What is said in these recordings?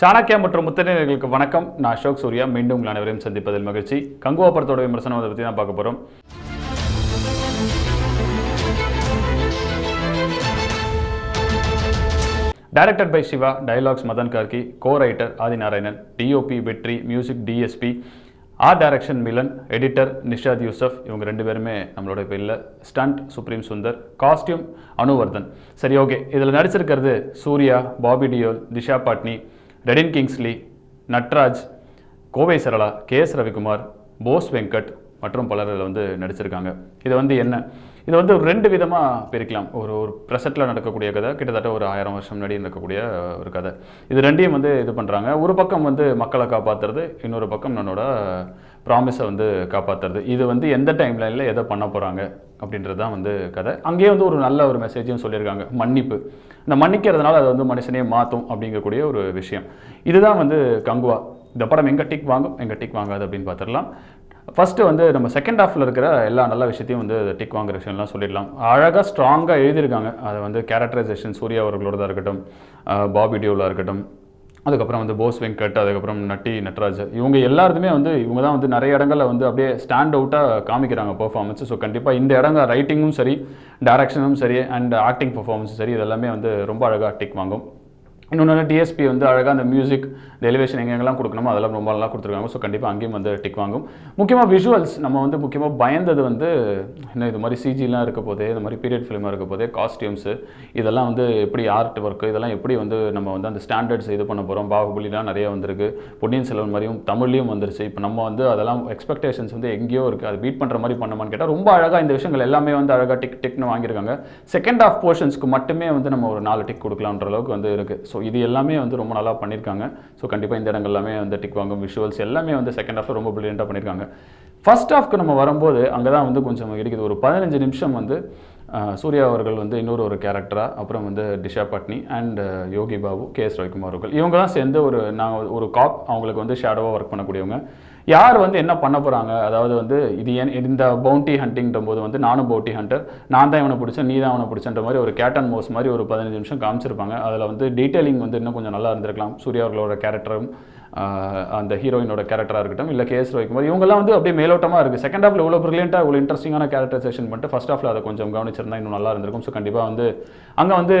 சாணக்கியா மற்றும் முத்தனையர்களுக்கு வணக்கம். நான் அசோக் சூர்யா. மீண்டும் உங்கள் அனைவரையும் சந்திப்பதில் மகிழ்ச்சி. கங்குவா படத்தோட விமர்சனம் அதை பற்றி தான் பார்க்க போகிறோம் directed by Siva dialogues Madhan Karky co writer Adhinarayanan DOP Vetri music DSP art direction Milan editor Nishadh Yusuf இவங்க ரெண்டு பேருமே நம்மளோட இப்போ இல்லை ஸ்டண்ட் சுப்ரீம் சுந்தர் காஸ்டியூம் அனுவர்தன் சரி ஓகே இதில் நடிச்சிருக்கிறது சூர்யா பாபி டியோல் திஷா பாட்னி டெடின் கிங்ஸ்லி நட்ராஜ் கோவை சரளா கே எஸ் ரவிக்குமார் போஸ் வெங்கட் மற்றும் பலர் இதில் வந்து நடிச்சிருக்காங்க. இது வந்து என்ன? இது வந்து ஒரு ரெண்டு விதமாக பிரிக்கலாம். ஒரு ஒரு ப்ரெசெட்டில் நடக்கக்கூடிய கதை கிட்டத்தட்ட ஒரு ஆயிரம் வருஷம் முன்னாடி நடக்கக்கூடிய ஒரு கதை. இது ரெண்டையும் வந்து இது பண்ணுறாங்க ஒரு பக்கம் வந்து மக்களை காப்பாற்றுறது இன்னொரு பக்கம் என்னோட ப்ராமிஸை வந்து காப்பாற்றுறது இது வந்து எந்த டைம் லைனில் எதை பண்ண போகிறாங்க அப்படின்றது தான் வந்து கதை. அங்கேயே வந்து ஒரு நல்ல ஒரு மெசேஜும் சொல்லியிருக்காங்க. மன்னிப்பு. இந்த மன்னிக்கிறதுனால அது வந்து மனுஷனே மாற்றும் அப்படிங்கக்கூடிய ஒரு விஷயம். இதுதான் வந்து கங்குவா. இந்த படம் எங்கே டிக் வாங்கும்? எங்கே டிக் வாங்காது அப்படின்னு பார்த்துடலாம். ஃபஸ்ட்டு வந்து நம்ம செகண்ட் ஹாஃபில் இருக்கிற எல்லா நல்ல விஷயத்தையும் வந்து டிக் வாங்குற விஷயம்லாம் சொல்லிடலாம். அழகாக ஸ்ட்ராங்காக எழுதியிருக்காங்க. அதை வந்து கேரக்டரைசேஷன் சூர்யா அவர்களோடதாக இருக்கட்டும் பாபி டியூவில் இருக்கட்டும். அதுக்கப்புறம் வந்து போஸ் வெங்கட் அதுக்கப்புறம் நட்டி நட்ராஜ். இவங்க எல்லாருமே வந்து இவங்க தான் வந்து நிறைய இடங்களில் வந்து அப்படியே ஸ்டாண்ட் அவுட்டாக காமிக்கிறாங்க பெர்ஃபார்மன்ஸ் ஸோ கண்டிப்பாக இந்த இடங்க ரைட்டிங்கும் சரி டேரக்ஷனும் சரி அண்ட் ஆக்டிங் பர்ஃபார்மன்ஸும் சரி இதெல்லாமே வந்து ரொம்ப அழகாக டிக் வாங்கும். இன்னொன்று டிஎஸ்பி வந்து அழகாக அந்த மியூசிக் இந்த எலிவேஷன் எங்கெங்கெல்லாம் கொடுக்கணுமோ அதெல்லாம் ரொம்ப நல்லா கொடுத்துருக்காங்க. ஸோ கண்டிப்பாக அங்கேயும் வந்து டிக் வாங்கும். முக்கியமாக விஷுவல்ஸ் நம்ம வந்து முக்கியமாக பயந்தது வந்து என்ன இது மாதிரி சிஜிலாம் இருக்க போதே இந்த மாதிரி பீரியட் ஃபிலிமாக இருக்க போதே காஸ்டியூம்ஸு இதெல்லாம் வந்து எப்படி ஆர்ட் ஒர்க்கு இதெல்லாம் எப்படி வந்து நம்ம வந்து அந்த ஸ்டாண்டர்ட்ஸ் இது பண்ண போகிறோம் பாகுபலிலாம் நிறைய வந்திருக்கு. பொன்னியின் செல்வன் மாதிரியும் தமிழ்லையும் வந்துருச்சு. இப்போ நம்ம வந்து அதெல்லாம் எக்ஸ்பெக்டேஷன்ஸ் வந்து எங்கேயோ இருக்குது அது பீட் பண்ணுற மாதிரி பண்ணமான்னு கேட்டால் ரொம்ப அழகாக இந்த விஷயங்கள் எல்லாமே வந்து அழகாக டிக் டிக்னு வாங்கியிருக்காங்க. செகண்ட் ஆஃப் போர்ஷன்ஸ்க்கு மட்டுமே வந்து நம்ம ஒரு நாலு டிக் கொடுக்கலான்ற அளவுக்கு வந்து இருக்குது ஸோ இது எல்லாமே வந்து ரொம்ப நல்லா பண்ணியிருக்காங்க ஸோ கண்டிப்பாக இந்த இடங்கள் எல்லாமே வந்து டிக் வாங்கும் விஷுவல்ஸ் எல்லாமே வந்து செகண்ட் ஹாஃபில் ரொம்ப பிரில்லியண்ட்டாக பண்ணியிருக்காங்க ஃபர்ஸ்ட் ஹாஃப்க்கு நம்ம வரும்போது அங்கே தான் வந்து கொஞ்சம் இருக்குது ஒரு பதினஞ்சு நிமிஷம் வந்து சூர்யா அவர்கள் வந்து இன்னொரு ஒரு கேரக்டராக அப்புறம் வந்து Disha Patani and Yogi Babu K S Ravikumar அவர்கள். இவங்க தான் சேர்ந்து ஒரு நாங்கள் ஒரு காப் அவங்களுக்கு வந்து ஷேடோவாக ஒர்க் பண்ணக்கூடியவங்க. யார் வந்து என்ன பண்ண போகிறாங்க அதாவது வந்து இது ஏன் இந்த பவுண்டி ஹண்டிங்ன்ற போது வந்து நானும் பவுண்டி ஹண்டர் நான் தான் இவனை பிடிச்சேன் நீ தான் அவனை பிடிச்சன்ற மாதிரி ஒரு கேட் அண்ட் மோஸ் மாதிரி ஒரு பதினஞ்சு நிமிஷம் காமிச்சிருப்பாங்க. அதில் வந்து டீட்டெயிலிங் வந்து இன்னும் கொஞ்சம் நல்லா இருந்திருக்கலாம். சூர்யா அவர்களோட கேரக்டரும் அந்த ஹீரோயினோட கேரக்டராக இருக்கட்டும் இல்லை கேஸ் வைக்கும் போது இவங்கெல்லாம் வந்து அப்படியே மேலோட்டமாக இருக்குது செகண்ட் ஹாஃபில் இவ்வளோ ப்ரில்லியண்ட்டாக இவ்வளோ இன்ட்ரெஸ்டிங்கான கேரக்டரைசேஷன் பண்ணிட்டு ஃபஸ்ட் ஹாஃபில் அதை கொஞ்சம் கவனிச்சிருந்தா இன்னும் நல்லா இருந்திருக்கும். ஸோ கண்டிப்பாக வந்து அங்கே வந்து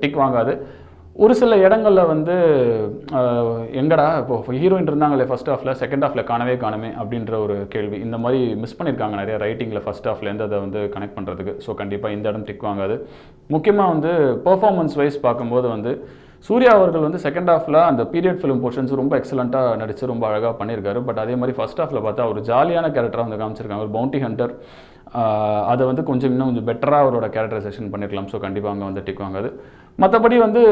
டிக் வாங்காது. ஒரு சில இடங்களில் வந்து எங்கடா இப்போ ஹீரோயின் இருந்தாங்களே ஃபர்ஸ்ட் ஹாஃபில் செகண்ட் ஹாஃபில் காணவே காணுமே அப்படின்ற ஒரு கேள்வி. இந்த மாதிரி மிஸ் பண்ணியிருக்காங்க நிறைய ரைட்டிங்கில் ஃபர்ஸ்ட் ஹாஃப்லேருந்து அதை வந்து கனெக்ட் பண்ணுறதுக்கு ஸோ கண்டிப்பாக இந்த இடம் டிக் வாங்காது. முக்கியமாக வந்து பர்ஃபார்மன்ஸ் வைஸ் பார்க்கும்போது வந்து சூர்யா அவர்கள் வந்து செகண்ட் ஹாஃபில் அந்த பீரியட் ஃபிலிம் போர்ஷன்ஸ் ரொம்ப எக்ஸலண்ட்டாக நடிச்சு ரொம்ப அழகாக பண்ணியிருக்காரு. பட் அதே மாதிரி ஃபர்ஸ்ட் ஹாஃபில் பார்த்தா ஒரு ஜாலியான கேரக்டராக வந்து காமிச்சிருக்காங்க. ஒரு பவுண்டி ஹண்டர் அதை வந்து கொஞ்சம் இன்னும் கொஞ்சம் பெட்டராக அவரோட கேரக்டரைசேஷன் பண்ணியிருக்கலாம் ஸோ கண்டிப்பாக அங்கே வந்து டிக் வாங்காது. மற்றபடி வந்து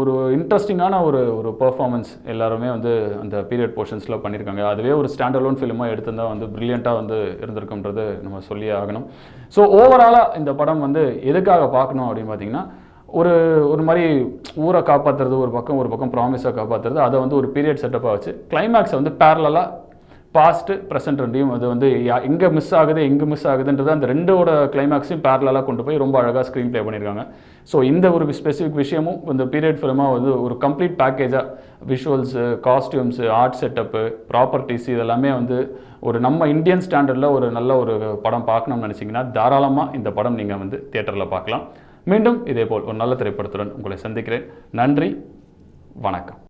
ஒரு இன்ட்ரெஸ்டிங்கான ஒரு ஒரு பெர்ஃபார்மன்ஸ் எல்லாருமே வந்து அந்த பீரியட் போர்ஷன்ஸில் பண்ணியிருக்காங்க அதுவே ஒரு ஸ்டாண்ட் அலோன் ஃபிலிமாக எடுத்திருந்தா வந்து ப்ரில்லியண்ட்டாக வந்து இருந்திருக்குன்றது நம்ம சொல்லியே ஆகணும். ஸோ ஓவராலாக இந்த படம் வந்து எதுக்காக பார்க்கணும் அப்படின்னு பார்த்தீங்கன்னா ஒரு ஒரு மாதிரி ஊரை காப்பாற்றுறது ஒரு பக்கம் ஒரு பக்கம் ப்ராமிஸை காப்பாற்றுறது அதை வந்து ஒரு பீரியட் செட்டப்பாக வச்சு கிளைமேக்ஸை வந்து பேரலாக பாஸ்ட்டு ப்ரெசென்ட் ரெண்டையும் அது வந்து எங்கே மிஸ் ஆகுது எங்கே மிஸ் ஆகுதுன்றது அந்த ரெண்டோட கிளைமேக்ஸையும் பேரலாக கொண்டு போய் ரொம்ப அழகாக ஸ்க்ரீன் ப்ளே பண்ணியிருக்காங்க. ஸோ இந்த ஒரு ஸ்பெசிஃபிக் விஷயமும் இந்த பீரியட் ஃபிலிமாக வந்து ஒரு complete பேக்கேஜாக visuals costumes art setup properties இதெல்லாமே வந்து ஒரு நம்ம இந்தியன் ஸ்டாண்டர்டில் ஒரு நல்ல ஒரு படம் பார்க்கணும்னு நினச்சிங்கன்னா தாராளமாக இந்த படம் நீங்கள் வந்து தியேட்டரில் பார்க்கலாம். மீண்டும் இதேபோல் ஒரு நல்ல திரைப்படத்துடன் உங்களை சந்திக்கிறேன். நன்றி வணக்கம்.